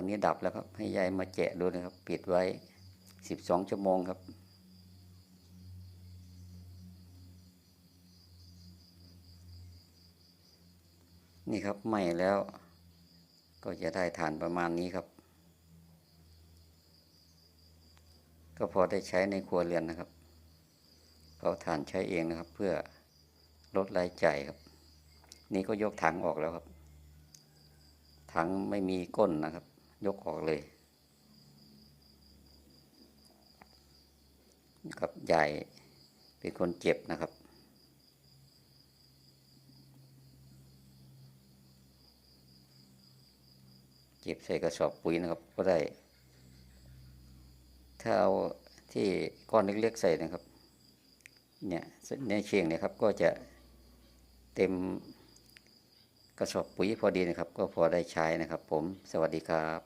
ตอนนี้ดับแล้วครับ ให้ยายมาแจะดูนะครับ ปิดไว้สิบสองชั่วโมงครับนี่ครับไหม้แล้ว ก็จะได้ฐานประมาณนี้ครับ ก็พอได้ใช้ในครัวเรือนนะครับเผาถ่านใช้เองนะครับ เพื่อลดรายจ่ายครับ นี่ก็ยกถังออกแล้วครับ ถังไม่มีก้นนะครับ ยกออกเลยครับใหญ่เป็นคนเจ็บนะครับเก็บใส่กระสอบปุ๋ยนะครับ ก็ได้ ถ้าเอาที่ก้อนเล็กๆใส่นะครับ เนี่ยในเชียงเนี่ยครับ ก็จะเต็มกระสอบปุ๋ยพอดีนะครับ ก็พอได้ใช้นะครับ ผม สวัสดีครับ